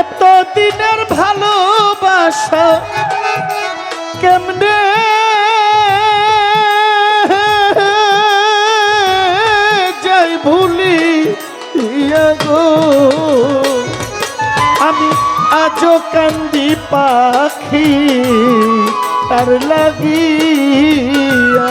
এত দিনের ভালোবাসা কেমনে? যাই ভুলি গো। আমি আজও কান্দি পাখি তার লাগিয়া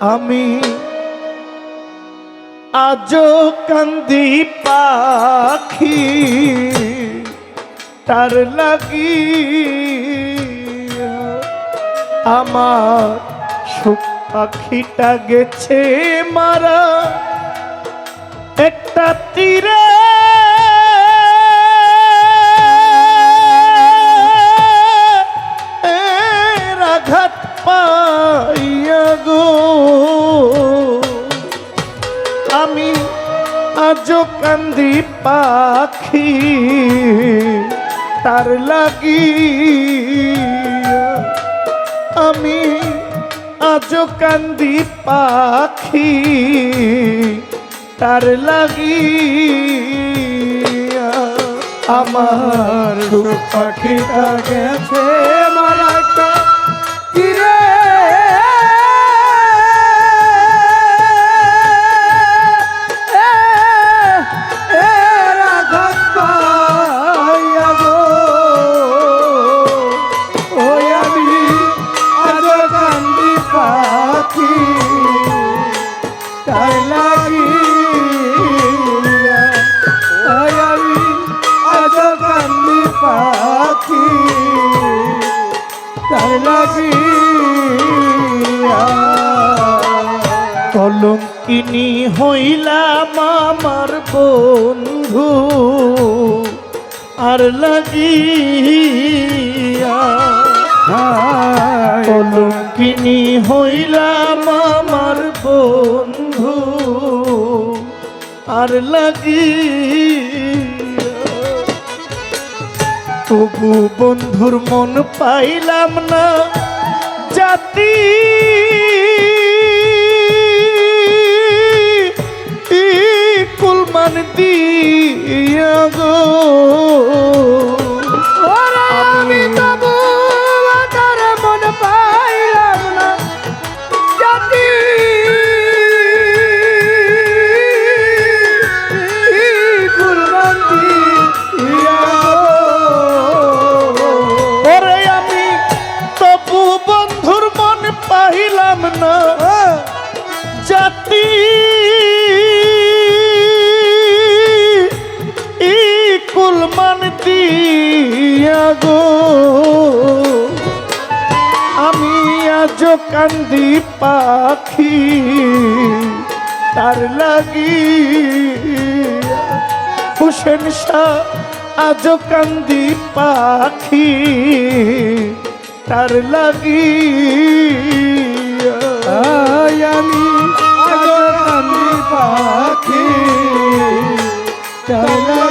আমি আজো কান্দি পাখি তার লাগি আমার সুখ পাখিটা গেছে মারা। একটা তীরে তার লাগি আমি আজ কান্দি পাখি তার লাগি আমার পাখি পাখিটা গেছে মারা বন্ধু আর লাগিয়া কলঙ্কিনী হইলাম আমার বন্ধু আর লাগি তবু বন্ধুর মন পাইলাম না জাতি কান্দি পাখি, তার লাগি হুসেন শাহ আজ কান্দি পাখি, তার লাগি আমি আজ কান্দি পাখি, তার লাগি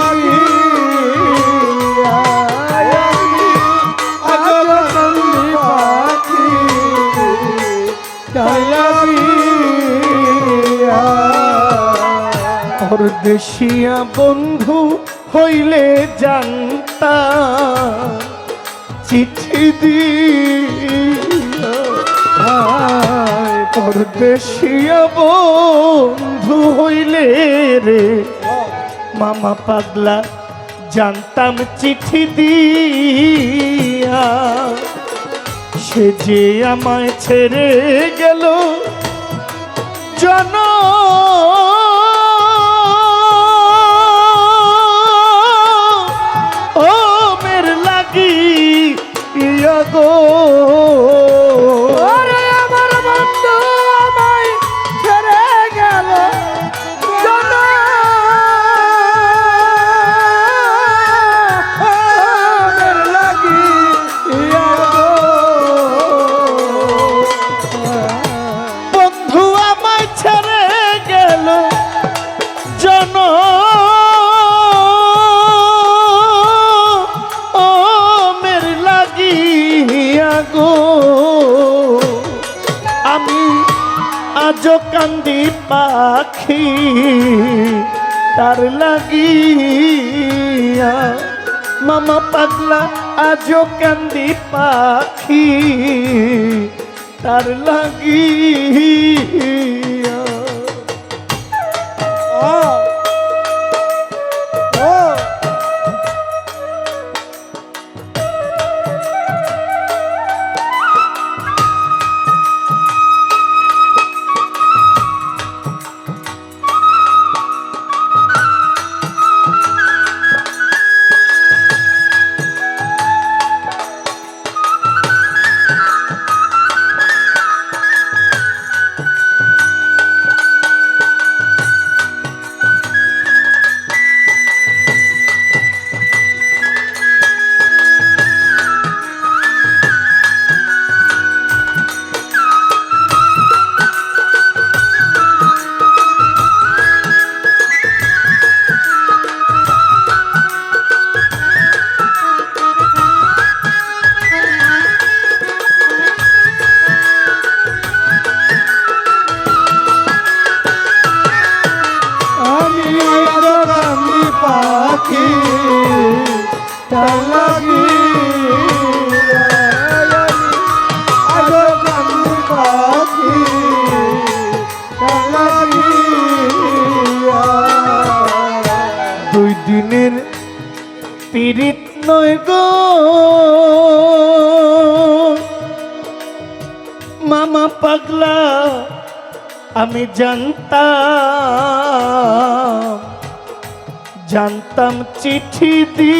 পরদেশিয়া বন্ধু হইলে জানতা চিঠি হায়, পরদেশিয়া বন্ধু হইলে রে মামা পাগলা জানতাম চিঠি দিয়া। সে যে আমায় ছেড়ে গেল জন কান্দি পাখি তার লাগিয়া। মামা পাগলা আজও কান্দি পাখি তার লাগিয়া। দিনের পীড়িত নয় গো। মামা পাগলা, আমি জানতাম জানতাম চিঠি দিয়া।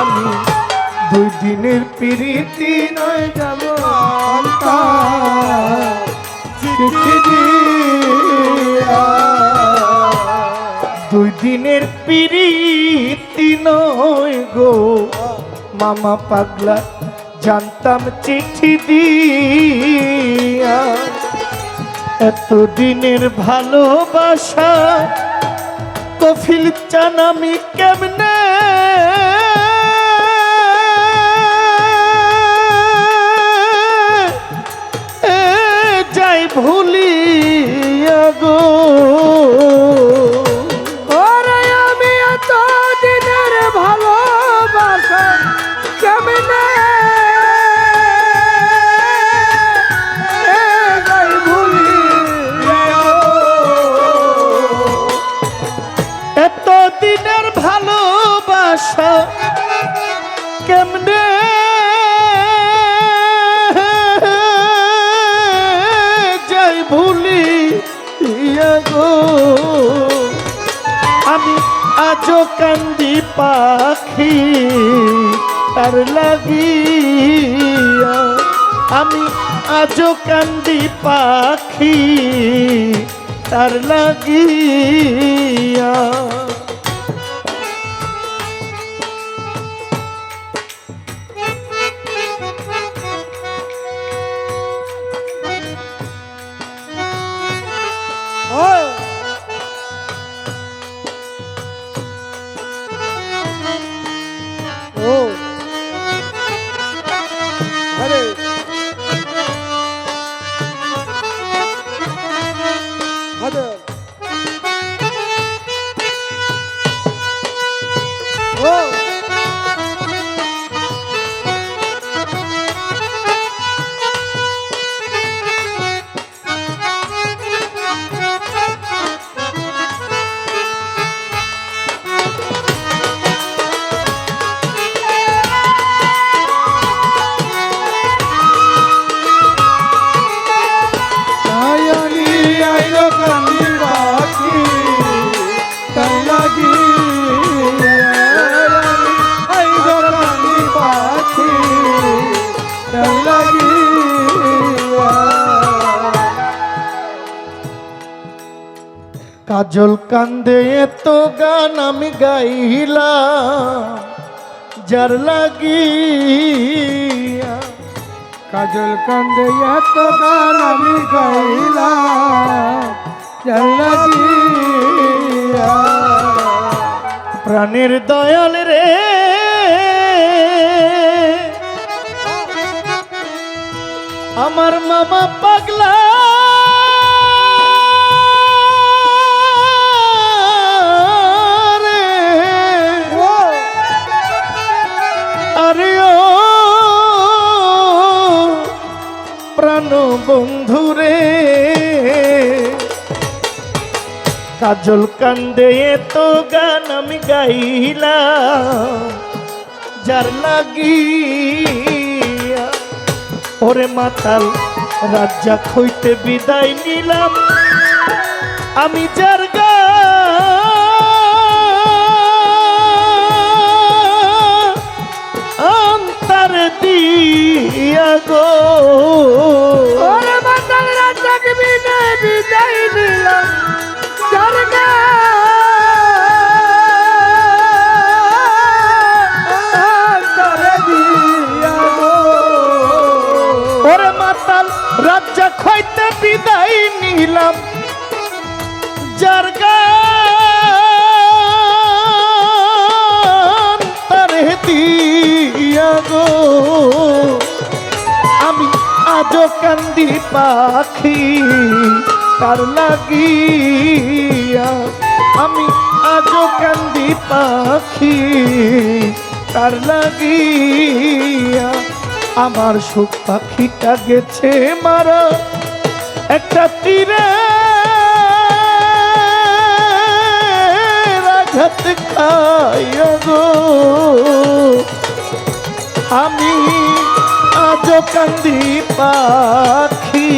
আমি দুই দিনের পীড়িতি নয় যাব চিঠি দিনের পিরিতি নয় গো। মামা পাগলা, জানতাম চিঠি দিয়া। এতদিনের ভালোবাসা কফিল চান আমি কেমনে কান্দি পাখি তার লাগিয়া। আমি আজও কান্দি পাখি তার লাগিয়া। কাজল কান্দে এত গান আমি গাইলাম, যার লাগিয়া। কাজল কান্দে এত গান আমি গাইলাম, যার লাগিয়া। প্রাণের দয়াল রে আমার মামা পাগলা। আরে। কাজল কান্দে এত গান আমি গাইলাম যার লাগিয়া ওরে মাতাল, রাজ্জাক হইতে বিদায় নিলাম। আমি যার অন্তর দিয়া গো। ওরে মাতাল রাজাক বিনে বিদায় নিলাম। যার গান নিলাম যার গো। আমি আজও কান্দি পাখি, তার লাগিয়া। আমি আজও কান্দি পাখি, তার লাগিয়া। আমার সুখ পাখিটা গেছে মারা। একটা তীরে আঘাত খাইয়া আমি আজ কান্দি পাখি,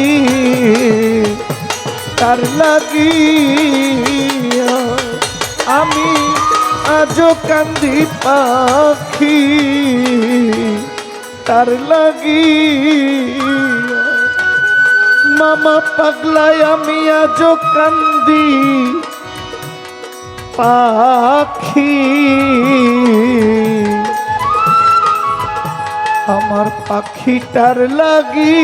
তার লাগিয়া আমি আজ কান্দি পাখি, তার লাগিয়া মামা পাগলায় আমি আজ কান্দি। পাখি। আমার পাখিটার লাগি